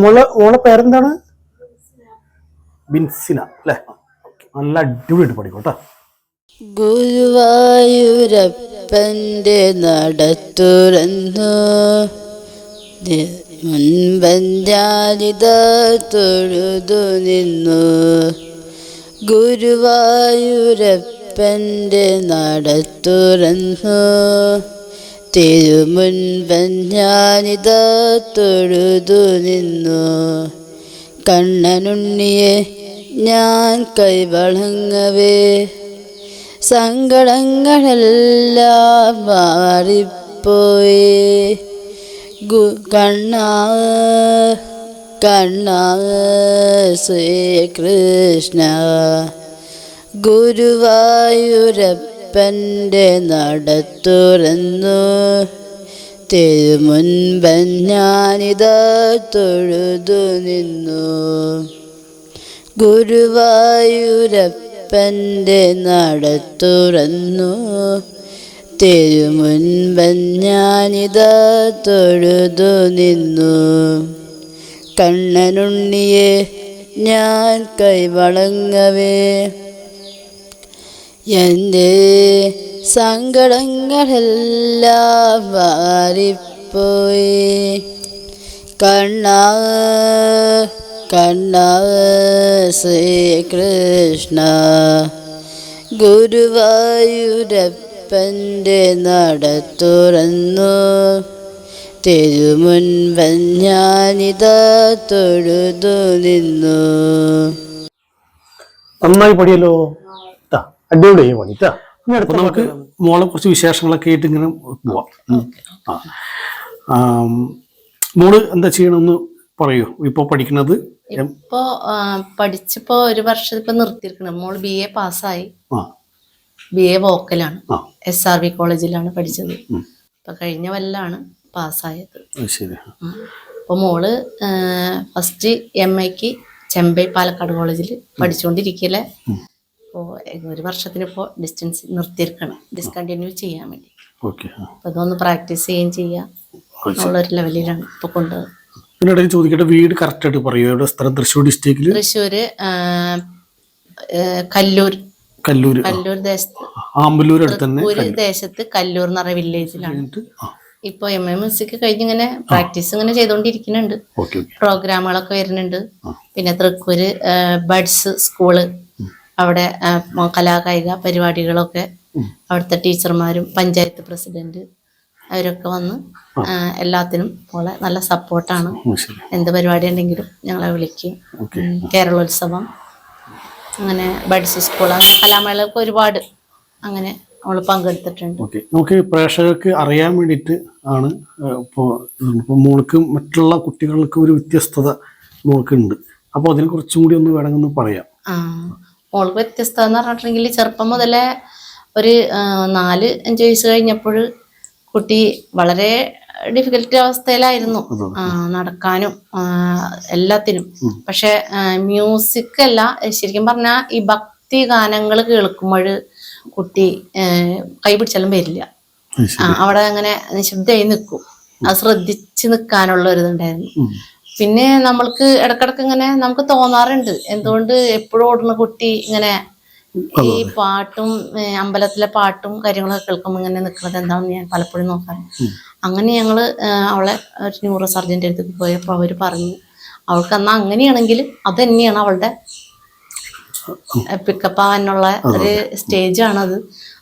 മോളെ മോളെ പേരെന്താണ്? ബിൻസിന അല്ലേ? നല്ല അടിപൊളിയായിട്ട് പഠിക്കോട്ടോ കേട്ടോ ഗുരുവായൂരപ്പന്റെ നടത്തുറന്നു മുൻപഞ്ചാലിത തൊഴുതു നിന്നു. ഗുരുവായൂരപ്പന്റെ നടത്തുറന്നു തിരുമുൻപഞ്ചാലിത തൊഴുതു നിന്നു. കണ്ണനുണ്ണിയെ ഞാൻ കൈവളങ്ങവേ. സങ്കടങ്ങളെല്ലാം മാറിപ്പോയി. ഗു കണ്ണ കണ്ണ ശ്രീകൃഷ്ണ. ഗുരുവായൂരപ്പന്റെ നടത്തുറന്നു. തിരുമുൻപൻ ഞാനിതാ തൊഴുതു നിന്നു. ഗുരുവായൂരപ്പന്റെ നടത്തുറന്നു. തിരുമുൻപൻ ഞാനിതാ തൊഴുതു നിന്നു. കണ്ണനുണ്ണിയെ ഞാൻ കൈവളങ്ങവേ. എന്റെ സങ്കടങ്ങളെല്ലാം മാറിപ്പോയി. കണ്ണ കണ്ണ ശ്രീകൃഷ്ണ ഗുരുവായൂരപ്പന്റെ നടത്തുറന്നു. തിരുമുൻപൻ ഞാനിതാ തൊഴുതു നിന്നു. നന്നായി പഠിയല്ലോ. ട്ടാ, അടിപൊളിയായി പണി. നമുക്ക് മോളെ കുറച്ച് വിശേഷങ്ങളൊക്കെ ആയിട്ട് ഇങ്ങനെ പോവാം. മോൾ എന്താ ചെയ്യണമെന്ന് പറയൂ. ഇപ്പൊ പഠിക്കുന്നത് ഇപ്പോ പഠിച്ചപ്പോ ഒരു വർഷം ഇപ്പൊ നിർത്തിയിരിക്കണം. മോൾ ബി എ പാസ്സായി. ആ. ബി എ വോക്കലാണ് എസ് ആർ വി കോളേജിലാണ് പഠിച്ചത്. ഇപ്പൊ കഴിഞ്ഞ വല്ലാണ് പാസ്സായത്. ശരി. അപ്പൊ മോൾ ഫസ്റ്റ് എം എക്ക് ചെമ്പൈ പാലക്കാട് കോളേജിൽ പഠിച്ചുകൊണ്ടിരിക്കലെ ഇപ്പോ ഒരു വർഷത്തിന് ഇപ്പോ ഡിസ്റ്റൻസ് നിർത്തിയിരിക്കണം. ഡിസ്കണ്ടിന്യൂ ചെയ്യാൻ വേണ്ടി. അപ്പോൾ അപ്പൊ അതൊന്ന് പ്രാക്ടീസ് ചെയ്യുകയും ചെയ്യാം. എന്നുള്ളൊരു ലെവലിലാണ് ഇപ്പൊ കൊണ്ടുപോകുന്നത് പിന്നെ ഇടയിൽ ചോദിക്കട്ടെ വീട് കറക്റ്റായിട്ട് പറയൂ. എവിടെ സ്ഥലം? തൃശ്ശൂർ ഡിസ്ട്രിക്റ്റിൽ തൃശ്ശൂർ കല്ലൂർ. കല്ലൂർ കല്ലൂർ ദേശത്ത് ആമ്പലൂർ തന്നെ ഒരു ദേശത്ത് കല്ലൂർ എന്ന് പറയുന്ന വില്ലേജിലാണ് ഇപ്പൊ എം എ മ്യൂസിക് കഴിഞ്ഞ് ഇങ്ങനെ പ്രാക്ടീസ് ഇങ്ങനെ ചെയ്തുകൊണ്ടിരിക്കുന്നുണ്ട് പ്രോഗ്രാമുകളൊക്കെ വരുന്നുണ്ട്. പിന്നെ തൃക്കൂര് ബഡ്സ് സ്കൂൾ അവിടെ കലാകായിക പരിപാടികളൊക്കെ അവിടുത്തെ ടീച്ചർമാരും പഞ്ചായത്ത് പ്രസിഡന്റ് അവരൊക്കെ വന്ന് എല്ലാത്തിനും പോലെ നല്ല സപ്പോർട്ടാണ്. എന്ത് പരിപാടി ഉണ്ടെങ്കിലും ഞങ്ങളെ വിളിക്കും. കേരളോത്സവം. അങ്ങനെ ബഡ്സ് സ്കൂൾ അങ്ങനെ കലാമേളയൊക്കെ ഒരുപാട് അങ്ങനെ അവൾ പങ്കെടുത്തിട്ടുണ്ട്. ഓക്കെ. നമുക്ക് പ്രേക്ഷകർക്ക് അറിയാൻ വേണ്ടിട്ട് ആണ് ഇപ്പോൾ ഇപ്പോൾ മോൾക്ക് മറ്റുള്ള കുട്ടികൾക്ക് ഒരു വ്യത്യസ്തത മോൾക്കുണ്ട്. അപ്പോൾ അതിനെ കുറച്ചും കൂടി ഒന്ന് വേണമെന്ന് പറയാം. ആ മോൾക്ക് വ്യത്യസ്തത എന്ന് പറഞ്ഞിട്ടുണ്ടെങ്കിൽ ചെറുപ്പം മുതലേ ഒരു നാല് അഞ്ച് വയസ്സ് കഴിഞ്ഞപ്പോൾ കുട്ടി വളരെ ഡിഫിക്കൽട്ട് അവസ്ഥയിലായിരുന്നു. നടക്കാനും എല്ലാത്തിനും. പക്ഷെ മ്യൂസിക് അല്ല ശരിക്കും പറഞ്ഞാൽ ഈ ഭക്തി ഗാനങ്ങൾ കേൾക്കുമ്പോൾ കുട്ടി കൈപിടിച്ചാലും വരില്ല. അവിടെ അങ്ങനെ നിശബ്ദമായി നിൽക്കും. അത് ശ്രദ്ധിച്ച് നിൽക്കാനുള്ള ഒരു ഇതുണ്ടായിരുന്നു. പിന്നെ നമ്മൾക്ക് ഇടക്കിടക്ക് ഇങ്ങനെ നമുക്ക് തോന്നാറുണ്ട്. എന്തുകൊണ്ട് എപ്പോഴും ഓടുന്ന കുട്ടി ഇങ്ങനെ ഈ പാട്ടും അമ്പലത്തിലെ പാട്ടും കാര്യങ്ങളൊക്കെ കേൾക്കുമ്പോൾ ഇങ്ങനെ നിൽക്കുന്നത് എന്താണെന്ന് ഞാൻ പലപ്പോഴും നോക്കാറുണ്ട്. അങ്ങനെ ഞങ്ങൾ അവളെ ഒരു ന്യൂറോ സർജന്റെ അടുത്തേക്ക് പോയപ്പോൾ അവർ പറഞ്ഞു അവൾക്ക് എന്നാ അങ്ങനെയാണെങ്കിൽ അത് തന്നെയാണ് അവളുടെ പിക്കപ്പ് ആവാനുള്ള ഒരു സ്റ്റേജാണത്.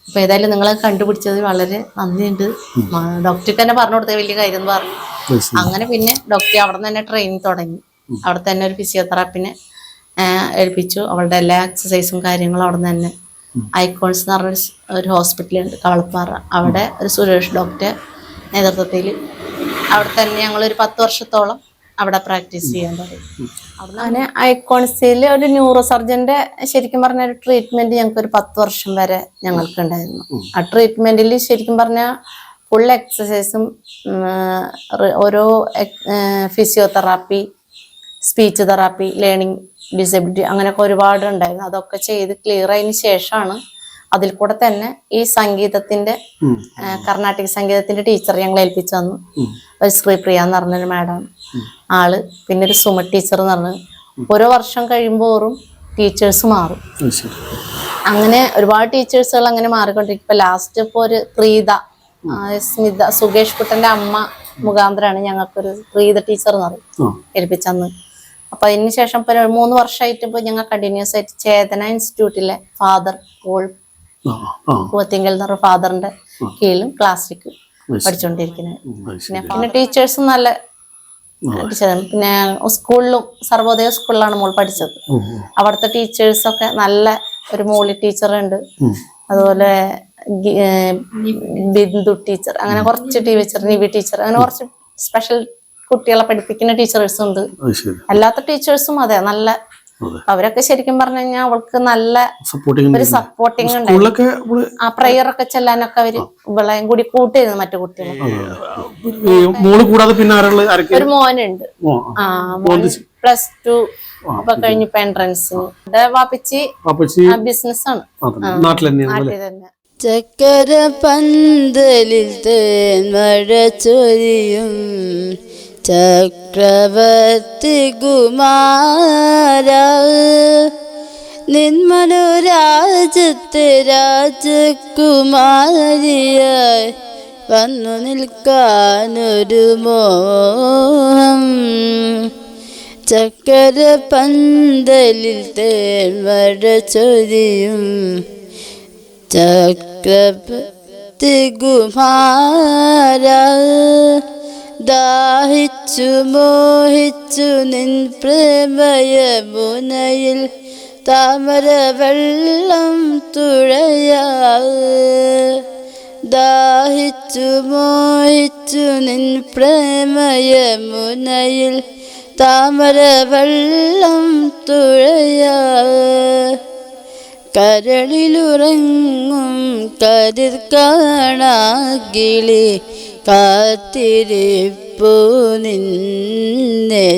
അപ്പോൾ അപ്പൊ ഏതായാലും നിങ്ങളെ കണ്ടുപിടിച്ചത് വളരെ നന്ദിയുണ്ട്. ഡോക്ടർക്ക് തന്നെ പറഞ്ഞു കൊടുത്ത വലിയ കാര്യം എന്ന് പറഞ്ഞു. അങ്ങനെ പിന്നെ ഡോക്ടർ അവിടെ നിന്ന് തന്നെ ട്രെയിനിങ് തുടങ്ങി. അവിടെ തന്നെ ഒരു ഫിസിയോതെറാപ്പിനെ ഏൽപ്പിച്ചു. അവളുടെ എല്ലാ എക്സസൈസും കാര്യങ്ങളും അവിടെ തന്നെ. ഐക്കോൺസ് എന്ന് പറഞ്ഞൊരു ഒരു ഹോസ്പിറ്റലുണ്ട് കവളപ്പാറ. അവിടെ ഒരു സുരേഷ് ഡോക്ടറെ നേതൃത്വത്തിൽ അവിടെ തന്നെ ഞങ്ങൾ ഒരു പത്ത് വർഷത്തോളം അവിടെ പ്രാക്ടീസ് ചെയ്യാൻ തുടങ്ങി. അങ്ങനെ ഐക്കോൺസിൽ ഒരു ന്യൂറോ സർജന്റെ ശരിക്കും പറഞ്ഞ ഒരു ട്രീറ്റ്മെന്റ് ഞങ്ങൾക്ക് ഒരു പത്ത് വർഷം വരെ ഞങ്ങൾക്ക് ഉണ്ടായിരുന്നു ആ ട്രീറ്റ്മെന്റിൽ ശരിക്കും പറഞ്ഞാൽ ഫുൾ എക്സസൈസും ഓരോ physiotherapy speech therapy learning disability അങ്ങനെയൊക്കെ ഒരുപാട് ഉണ്ടായിരുന്നു അതൊക്കെ ചെയ്ത് ക്ലിയർ ആയതിനു ശേഷമാണ് അതിൽ കൂടെ തന്നെ ഈ സംഗീതത്തിന്റെ. കർണാട്ടിക് സംഗീതത്തിന്റെ ടീച്ചർ ഞങ്ങൾ ഏൽപ്പിച്ചു തന്നു. ഉം. ഒരു ശ്രീപ്രിയ എന്ന് പറഞ്ഞൊരു മാഡം ആൾ പിന്നെ ഒരു സുമ ടീച്ചർ എന്ന് പറഞ്ഞു. ഓരോ വർഷം കഴിയുമ്പോറും ടീച്ചേഴ്സ് മാറും. അങ്ങനെ ഒരുപാട് ടീച്ചേഴ്സുകൾ അങ്ങനെ മാറിക്കൊണ്ടിരിക്കും. ഇപ്പൊ ലാസ്റ്റ് ഇപ്പൊ ഒരു പ്രീത സ്മിത സുകേഷ് കുട്ടന്റെ അമ്മ മുഖാന്തരാണ് ഞങ്ങൾക്കൊരു പ്രീത ടീച്ചർ എന്ന് പറയും. ഏൽപ്പിച്ചന്ന്. അപ്പൊ അതിന് ശേഷം ഇപ്പൊ ഒരു മൂന്ന് വർഷമായിട്ട് ഇപ്പൊ ഞങ്ങൾ കണ്ടിന്യൂസ് ആയിട്ട് ചേതന ഇൻസ്റ്റിറ്റ്യൂട്ടിലെ ഫാദർ ആ പൂവത്തിങ്കൽ എന്ന് പറഞ്ഞ ഫാദറിന്റെ കീഴിലും ക്ലാസ്സിലേക്ക്. പഠിച്ചുകൊണ്ടിരിക്കുന്നത്. പിന്നെ പിന്നെ ടീച്ചേഴ്സും നല്ല പിന്നെ സ്കൂളിലും സർവോദയ സ്കൂളിലാണ് മോൾ പഠിച്ചത്. അവിടുത്തെ ടീച്ചേഴ്സൊക്കെ നല്ല ഒരു മോളി ടീച്ചറുണ്ട് ഉണ്ട്. അതുപോലെ ബിന്ദു ടീച്ചർ അങ്ങനെ കുറച്ച് ടീച്ചർ നിവി ടീച്ചർ അങ്ങനെ കുറച്ച് സ്പെഷ്യൽ കുട്ടികളെ പഠിപ്പിക്കുന്ന ടീച്ചേഴ്സും ഉണ്ട്. അല്ലാത്ത ടീച്ചേഴ്സും അതെ നല്ല അവരൊക്കെ ശരിക്കും പറഞ്ഞു കഴിഞ്ഞാൽ അവൾക്ക് നല്ല സപ്പോർട്ടിങ് ഒരു സപ്പോർട്ടിങ് ഉണ്ട് സ്കൂളിലൊക്കെ ആ പ്രെയർ ഒക്കെ ചെല്ലാനൊക്കെ അവർ ഇവളെയും കൂടി കൂട്ടിയിരുന്നു മറ്റു കുട്ടികളെ. ആരുള്ള ഒരു മോനുണ്ട്. ആ. മോന് മോൻ പ്ലസ് ടു ഇപ്പൊ കഴിഞ്ഞിപ്പോ എൻട്രൻസിന് വാപ്പിച്ചി ബിസിനസ് ആണ്. നാട്ടിൽ തന്നെ. ചക്കര പന്തലിൽ തേൻ മഴ ചൊരിയും. ചക്രവർത്തി കുമാര. നിന്മനുരാജത്തെ രാജകുമാരിയായി വന്നു നിൽക്കാനൊരു മോഹം. ചക്കര പന്തലിൽ തേൻ മഴ ചൊരിയും. ചക്രവർത്തി കുമാര ദാഹിച്ചു മോഹിച്ചു നിൻ പ്രേമയമുനയിൽ താമര വെള്ളം തുഴയാ ദാഹിച്ചു മോഹിച്ചു നിൻ പ്രേമയമുനയിൽ താമര വെള്ളം തുഴയാ കരളിലുറങ്ങും കതിർ കാണാകിളി കാത്തിരിപ്പു നിന്നെ.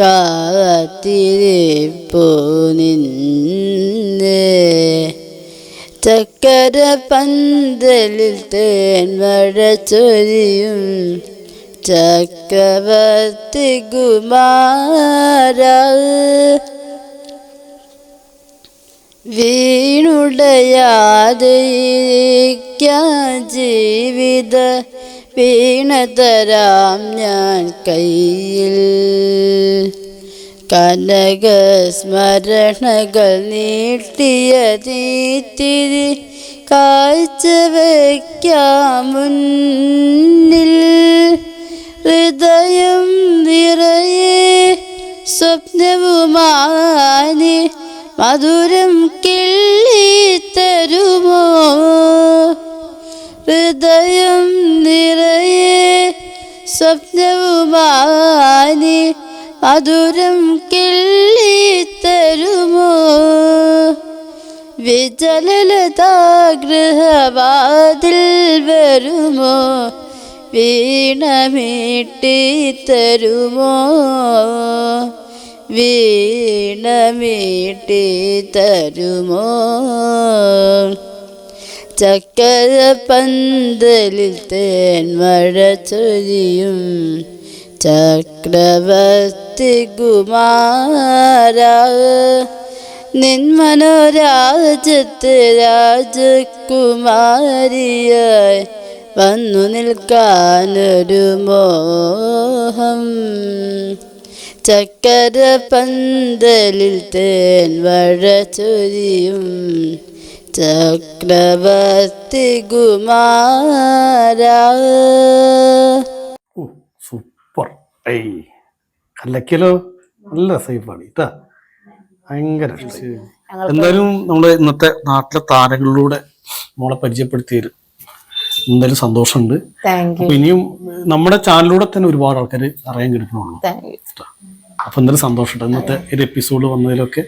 കാത്തിരിപ്പു നിന്നെ. ചക്കര പന്തലിൽ തേൻമഴ ചൊരിയും ചക്രവർത്തി കുമാര. വീണുടയാതിരിക്കാൻ ജീവിത വീണതരാം ഞാൻ കയ്യിൽ. കനക സ്മരണകൾ നീട്ടിയ തീത്തിരി കാഴ്ച വയ്ക്കാം മുന്നിൽ ഹൃദയം നിറയെ സ്വപ്നവുമാനി മധുരം കിള്ളി തരുമോ? ഹൃദയം നിറയെ സ്വപ്നവുമാനി മധുരം കിള്ളി തരുമോ? വിജലലതാഗൃഹവാതിൽ വരുമോ? വീണമീട്ടി തരുമോ? വീണമീട്ടി തരുമോ? ചക്കര പന്തലിൽ തേൻമഴ ചൊരിയും. ചക്രവർത്തി കുമാര. നിന്മനോരാജത്ത് രാജകുമാരിയായി വന്നു നിൽക്കാനൊരു മോഹം. ചക്കര പന്തലിൽ തേൻമഴ ചൊരിയും. ചക്രവർത്തി കുമാര. ഓ സൂപ്പർ. ഐ കല്ലക്കലോ നല്ല സൈഫാണ് കേട്ടാ? ഭയങ്കര എന്തായാലും നമ്മുടെ ഇന്നത്തെ നാട്ടിലെ താരങ്ങളിലൂടെ നമ്മളെ പരിചയപ്പെടുത്തിയത് എന്തായാലും സന്തോഷമുണ്ട്. അപ്പൊ ഇനിയും നമ്മുടെ ചാനലിലൂടെ തന്നെ ഒരുപാട് ആൾക്കാർ അറിയാൻ കിടക്കണുള്ളൂ അപ്പൊ എന്തായാലും സന്തോഷമുണ്ട്. ഇന്നത്തെ ഒരു എപ്പിസോഡ് വന്നതിലൊക്കെ